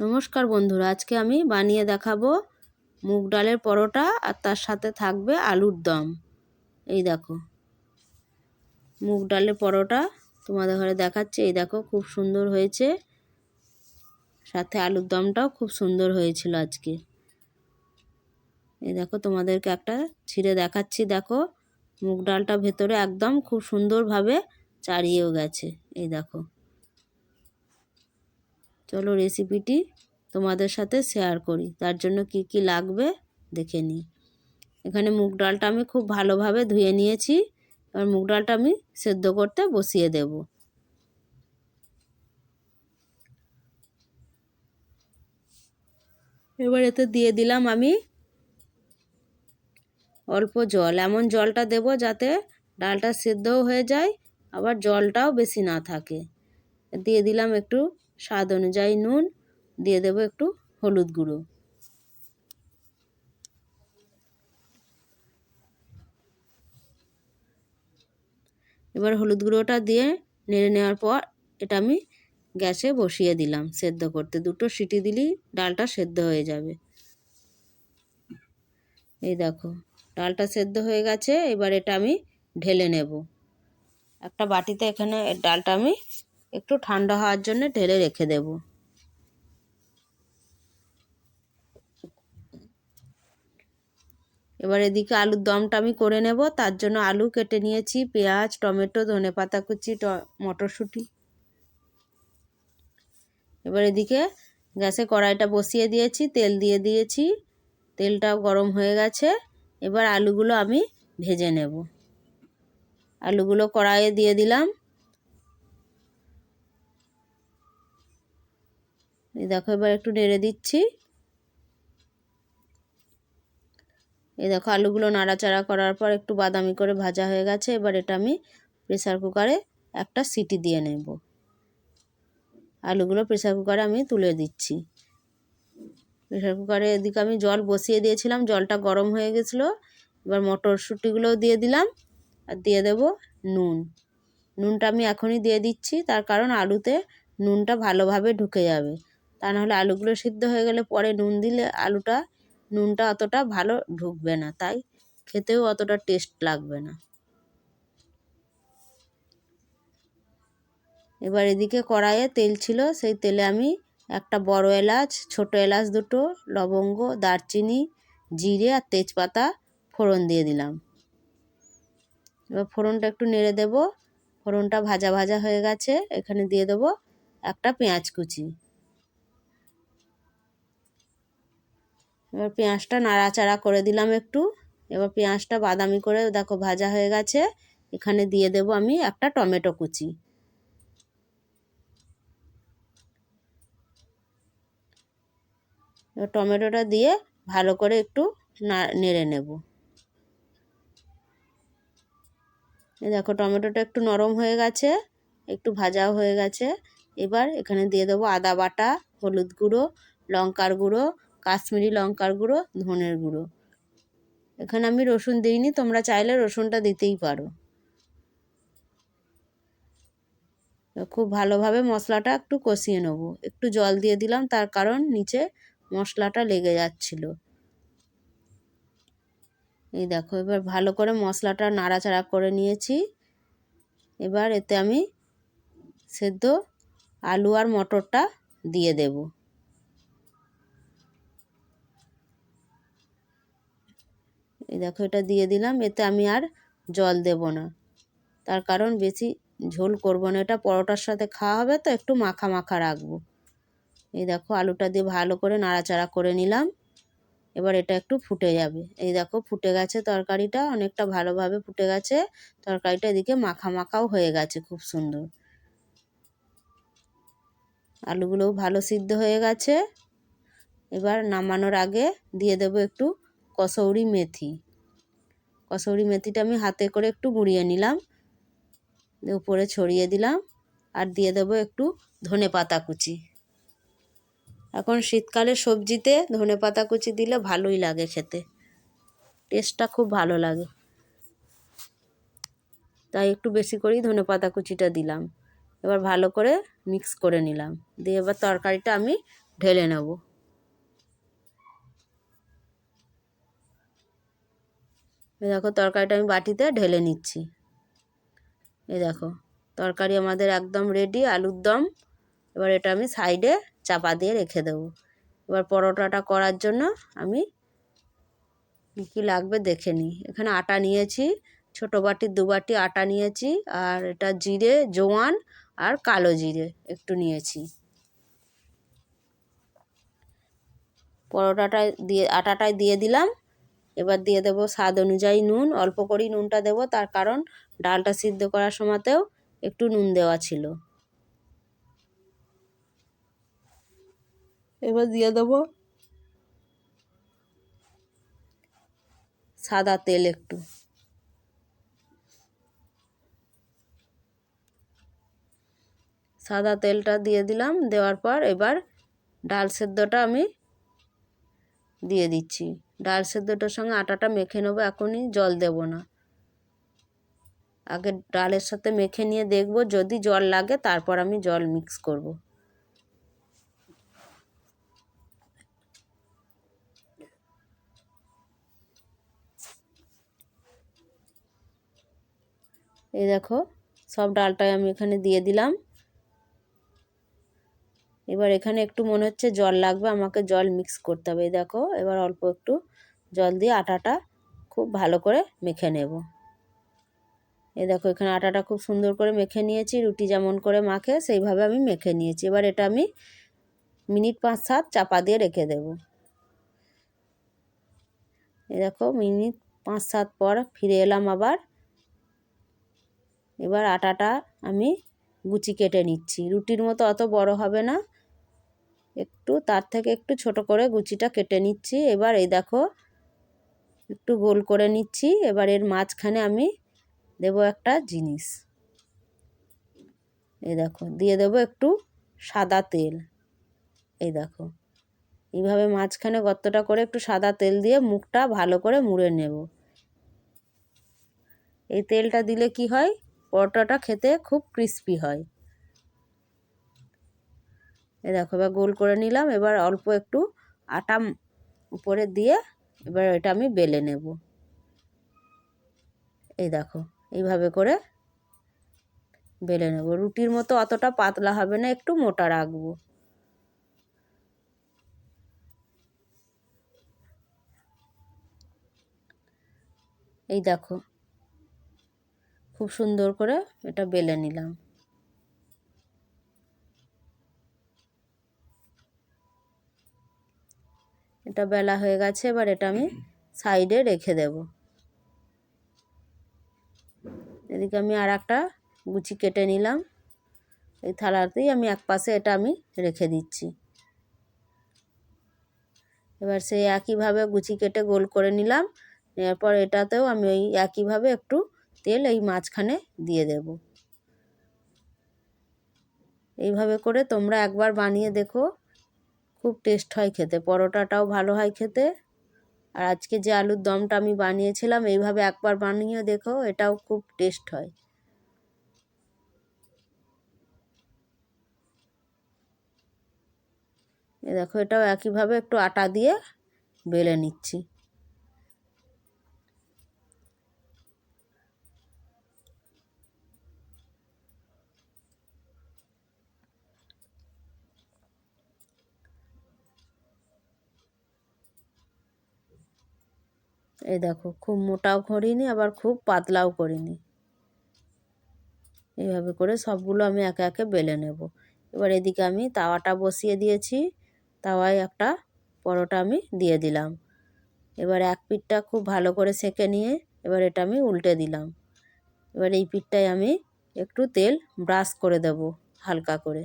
নমস্কার বন্ধুরা, আজকে আমি বানিয়ে দেখাবো মুগ ডালের পরোটা আর তার সাথে থাকবে আলুর দম। এই দেখো, মুগ ডালের পরোটা তোমাদের ঘরে দেখাচ্ছে। এই দেখো, খুব সুন্দর হয়েছে। সাথে আলুর দমটাও খুব সুন্দর হয়েছিল আজকে। এই দেখো, তোমাদেরকে একটা ছিঁড়ে দেখাচ্ছি। দেখো, মুগ ডালটা ভেতরে একদম খুব সুন্দরভাবে চাড়িয়েও গেছে। এই দেখো চলো রেসিপিটি তোমাদের সাথে শেয়ার করি। তার জন্য কি কি লাগবে দেখে নিই। এখানে মুগ ডালটা আমি খুব ভালোভাবে ধুয়ে নিয়েছি। এবার মুগ ডালটা আমি সেদ্ধ করতে বসিয়ে দেব। এবার এতে দিয়ে দিলাম আমি অল্প জল। এমন জলটা দেব যাতে ডালটা সেদ্ধও হয়ে যায়, আবার জলটাও বেশি না থাকে। দিয়ে দিলাম একটু স্বাদ অনুযায়ী নুন, দিয়ে দেবো একটু হলুদ গুঁড়ো। এবার হলুদ গুঁড়োটা দিয়ে নেড়ে নেওয়ার পর এটা আমি গ্যাসে বসিয়ে দিলাম সেদ্ধ করতে। দুটো সিটি দিলেই ডালটা সেদ্ধ হয়ে যাবে। এই দেখো, ডালটা সেদ্ধ হয়ে গেছে, এবার এটা আমি ঢেলে নেব। একটা বাটিতে এখানে ডালটা আমি একটু ঠান্ডা হওয়ার জন্য ঢেলে রেখে দেব। এবার এদিকে আলুর দমটা আমি করে নেব। তার জন্য আলু কেটে নিয়েছি, পেঁয়াজ, টমেটো, ধনে পাতা কুচি মটরশুঁটি। এবার এদিকে গ্যাসে কড়াইটা বসিয়ে দিয়েছি, তেল দিয়ে দিয়েছি। তেলটাও গরম হয়ে গেছে। এবার আলুগুলো আমি ভেজে নেব। আলুগুলো কড়াইয়ে দিয়ে দিলাম। দেখো, এবার একটু নেড়ে দিচ্ছি। এই দেখো, আলুগুলো নাড়াচাড়া করার পর একটু বাদামি করে ভাজা হয়ে গেছে। এবার এটা আমি প্রেসার কুকারে একটা সিটি দিয়ে নেব। আলুগুলো প্রেসার কুকারে আমি তুলে দিচ্ছি। প্রেসার কুকারে এদিকে আমি জল বসিয়ে দিয়েছিলাম, জলটা গরম হয়ে গেছিল। এবার মটরশুঁটিগুলোও দিয়ে দিলাম আর দিয়ে দেব নুন। নুনটা আমি এখনই দিয়ে দিচ্ছি, তার কারণ আলুতে নুনটা ভালোভাবে ঢুকে যাবে। তা নাহলে আলুগুলো সিদ্ধ হয়ে গেলে পরে নুন দিলে আলুটা, নুনটা অতটা ভালো ঢুকবে না। তাই খেতেও অতটা টেস্ট লাগবে না। এবার এদিকে কড়াইয়ে তেল ছিল, সেই তেলে আমি একটা বড় এলাচ, ছোট এলাচ দুটো, লবঙ্গ, দারচিনি, জিরে আর তেজপাতা ফোড়ন দিয়ে দিলাম। এবার ফোড়নটা একটু নেড়ে দেব। ফোড়নটা ভাজা ভাজা হয়ে গেছে। এখানে দিয়ে দেবো একটা পেঁয়াজ কুচি। এবার পেঁয়াজটা নাড়াচাড়া করে দিলাম একটু। এবার পেঁয়াজটা বাদামি করে দেখো ভাজা হয়ে গেছে। এখানে দিয়ে দেব আমি একটা টমেটো কুচি। এবার টমেটোটা দিয়ে ভালো করে একটু নেড়ে নেব। দেখো টমেটোটা একটু নরম হয়ে গেছে, একটু ভাজাও হয়ে গেছে। এবার এখানে দিয়ে দেবো আদা বাটা, হলুদ গুঁড়ো, লঙ্কার গুঁড়ো কাশ্মীরি লঙ্কার গুঁড়ো, ধনের গুঁড়ো। এখানে আমি রসুন দিইনি, তোমরা চাইলে রসুনটা দিতেই পারো। খুব ভালোভাবে মশলাটা একটু কষিয়ে নেব। একটু জল দিয়ে দিলাম, তার কারণ নিচে মশলাটা লেগে যাচ্ছিল। এই দেখো, এবার ভালো করে মশলাটা নাড়াচাড়া করে নিয়েছি। এবার এতে আমি সেদ্ধ আলু আর মটরটা দিয়ে দেব। এই দেখো এটা দিয়ে দিলাম, এতে আমি আর জল দেব না। তার কারণ বেশি ঝোল করব না, এটা পরোটার সাথে খাওয়া হবে তো একটু মাখা মাখা রাখব। এই দেখো আলুটা দিয়ে ভালো করে নাড়াচাড়া করে নিলাম, এবার এটা একটু ফুটে যাবে। এই দেখো ফুটে গেছে তরকারিটা, অনেকটা ভালোভাবে ফুটে গেছে, তরকারিটা এদিকে মাখা মাখাও হয়ে গেছে খুব সুন্দর। আলুগুলোও ভালো সিদ্ধ হয়ে গেছে। এবার নামানোর আগে দিয়ে দেব একটু কসৌরি মেথি। কসৌরি মেথিটা আমি হাতে করে একটু গুঁড়িয়ে নিলাম। উপরে ছড়িয়ে দিলাম আর দিয়ে দেবো একটু ধনে পাতা কুচি। এখন শীতকালে সবজিতে ধনে পাতা কুচি দিলে ভালোই লাগে খেতে। টেস্টটা খুব ভালো লাগে। তাই একটু বেশি করেই ধনে পাতা কুচিটা দিলাম। এবার ভালো করে মিক্স করে নিলাম। দিয়ে এবার তরকারিটা আমি ঢেলে নেব। এই দেখো, তরকারিটা আমি বাটিতে ঢেলে নিচ্ছি। এই দেখো, তরকারি আমাদের একদম রেডি আলুর দম। এবার এটা আমি সাইডে চাপা দিয়ে রেখে দেবো। এবার পরোটাটা করার জন্য আমি কী কী লাগবে দেখে নিই। এখানে আটা নিয়েছি, ছোটো বাটির দু বাটি আটা নিয়েছি, আর এটা জিরে, জোয়ান আর কালো জিরে একটু নিয়েছি। পরোটাটা দিয়ে, আটাটায় দিয়ে দিলাম। এবার দিয়ে দেবো স্বাদ অনুযায়ী নুন, অল্প করেই নুনটা দেবো, তার কারণ ডালটা সিদ্ধ করার সময়তেও একটু নুন দেওয়া ছিল। এবার দিয়ে দেবো সাদা তেল একটু। সাদা তেলটা দিয়ে দিলাম, দেওয়ার পর এবার ডাল সেদ্ধটা আমি দিয়ে দিচ্ছি। ডাল সেদ্ধটার সঙ্গে আটাটা মেখে নেব, এখনই জল দেব না। আগে ডালের সাথে মেখে নিয়ে দেখব, যদি জল লাগে তারপর আমি জল মিক্স করব। এই দেখো, সব ডালটাই আমি এখানে দিয়ে দিলাম। এবার এখানে একটু মনে হচ্ছে জল লাগবে, আমাকে জল মিক্স করতে হবে। দেখো, এবার অল্প একটু জল দিয়ে আটাটা খুব ভালো করে মেখে নেব। এ দেখো, এখানে আটাটা খুব সুন্দর করে মেখে নিয়েছি, রুটি যেমন করে মাখে, সেইভাবে আমি মেখে নিয়েছি। এবার এটা আমি মিনিট পাঁচ সাত চাপা দিয়ে রেখে দেব। এই দেখো, মিনিট পাঁচ সাত পর ফিরে এলাম আবার। এবার আটাটা আমি গুচি কেটে নিচ্ছি। রুটির মতো অত বড় হবে না। একটু, তার থেকে একটু ছোট করে গুচিটা কেটে নিচ্ছি। এবার এই দেখো, একটু গোল করে নিচ্ছি। এবার এর মাঝখানে আমি দেব একটা জিনিস। এই দেখো, দিয়ে দেব একটু সাদা তেল। এই দেখো, এইভাবে মাঝখানে গর্তটা করে একটু সাদা তেল দিয়ে মুখটা ভালো করে মুড়ে নেব। এই তেলটা দিলে কি হয়? পরোটাটা খেতে খুব ক্রিস্পি হয়। এ দেখো, এবার গোল করে নিলাম। এবার অল্প একটু আটা উপরে দিয়ে এবার এটা আমি বেলে নেব। এই দেখো, এইভাবে করে বেলে নেব। রুটির মতো অতটা পাতলা হবে না, একটু মোটা রাখব। এই দেখো, খুব সুন্দর করে এটা বেলে নিলাম। এটা বেলা হয়ে গেছে, এবার এটা আমি সাইডে রেখে দেব। এদিকে আমি আর একটা গুচি কেটে নিলাম। এই থালাতেই আমি এক পাশে এটা আমি রেখে দিচ্ছি। এবার সেই একইভাবে গুচি কেটে গোল করে নিলাম। এরপর এটাতেও আমি ওই একইভাবে একটু তেল এই মাঝখানে দিয়ে দেব। এইভাবে করে তোমরা একবার বানিয়ে দেখো। খুব টেস্ট হয় খেতে, পরোটাটাও ভালো হয় খেতে। আর আজকে যে আলুর দমটা আমি বানিয়েছিলাম, এইভাবে একবার বানিয়ে দেখো, এটাও খুব টেস্ট হয়। এ দেখো, এটাও একইভাবে একটু আটা দিয়ে বেলে নিচ্ছি। এই দেখো, খুব মোটাও করিনি, আবার খুব পাতলাও করিনি। এইভাবে করে সবগুলো আমি একে একে বেলে নেব। এবার এদিকে আমি তাওয়াটা বসিয়ে দিয়েছি, তাওয়ায় একটা পরোটা আমি দিয়ে দিলাম। এবার এক পিঠটা খুব ভালো করে সেঁকে নিয়ে এবার এটা আমি উল্টে দিলাম। এবার এই পিঠটায় আমি একটু তেল ব্রাশ করে দেব হালকা করে।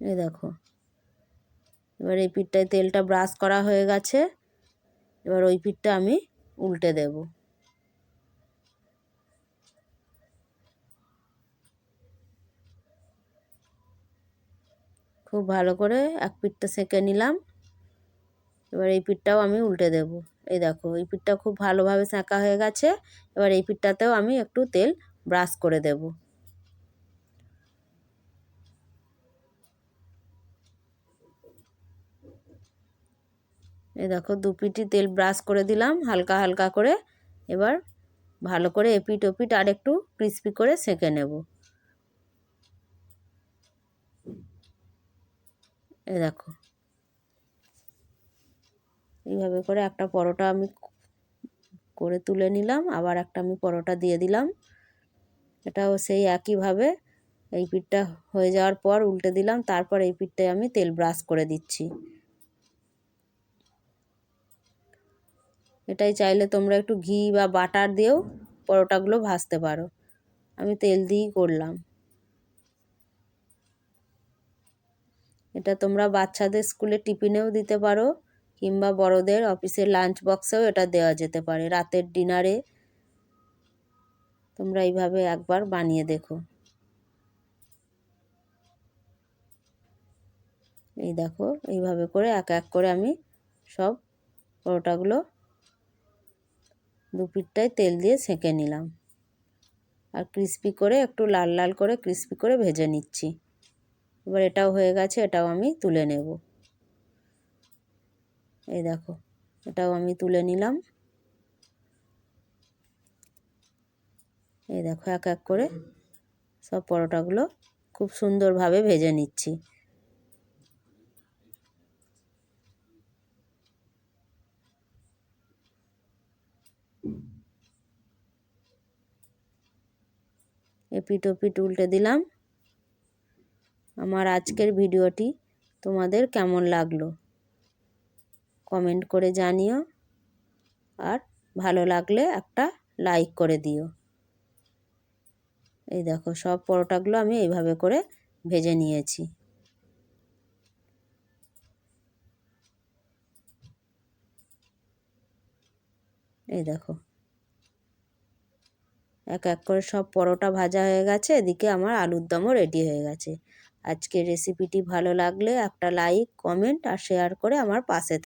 এই দেখো। এবার এই পিঠটায় তেলটা ব্রাশ করা হয়ে গেছে। এবার ওই পিঠটা আমি উল্টে দেব। খুব ভালো করে এক পিঠটা সেঁকে নিলাম। এবার এই পিঠটাও আমি উল্টে দেব। এই দেখো, এই পিঠটা খুব ভালোভাবে সেঁকা হয়ে গেছে। এবার এই পিঠটাতেও আমি একটু তেল ব্রাশ করে দেবো। এই দেখো দু পিটি তেল ব্রাশ করে দিলাম, হালকা হালকা করে। এবার ভালো করে এপিট ওপিট আর একটু ক্রিস্পি করে সেঁকে নেব। এ দেখো। এইভাবে করে একটা পরোটা আমি করে তুলে নিলাম, আবার একটা আমি পরোটা দিয়ে দিলাম। এটাও সেই একইভাবে এই পিঠটা হয়ে যাওয়ার পর উল্টে দিলাম, তারপর এই পিঠটায় আমি তেল ব্রাশ করে দিচ্ছি। এটাই চাইলে তোমরা একটু ঘি বা বাটার দিয়েও পরোটাগুলো ভাজতে পারো। আমি তেল দিয়েই করলাম। এটা তোমরা বাচ্চাদের স্কুলে টিফিনেও দিতে পারো, কিংবা বড়দের অফিসের লাঞ্চ বক্সেও এটা দেওয়া যেতে পারে। রাতের ডিনারে তোমরা এইভাবে একবার বানিয়ে দেখো। এই দেখো, এইভাবে করে এক এক করে আমি সব পরোটাগুলো দু পিঠটায় তেল দিয়ে সেঁকে নিলাম। আর ক্রিস্পি করে, একটু লাল লাল করে ক্রিস্পি করে ভেজে নিচ্ছি। এবার এটাও হয়ে গেছে, এটাও আমি তুলে নেব। এই দেখো, এটাও আমি তুলে নিলাম। এই দেখো, এক এক করে সব পরোটাগুলো খুব সুন্দরভাবে ভেজে নিচ্ছি। এপিট ওপিট উল্টে দিলাম। আমার আজকের ভিডিওটি তোমাদের কেমন লাগল? কমেন্ট করে জানিও। আর ভালো লাগলে একটা লাইক করে দিও। এই দেখো, সব পরোটাগুলো আমি এইভাবে করে ভেজে নিয়েছি। এই দেখো এক এক করে সব পরোটা ভাজা হয়ে গেছে, এদিকে আমার আলুর দমও রেডি হয়ে গেছে। আজকের রেসিপিটি ভালো লাগলে একটা লাইক কমেন্ট আর শেয়ার করে আমার পাশে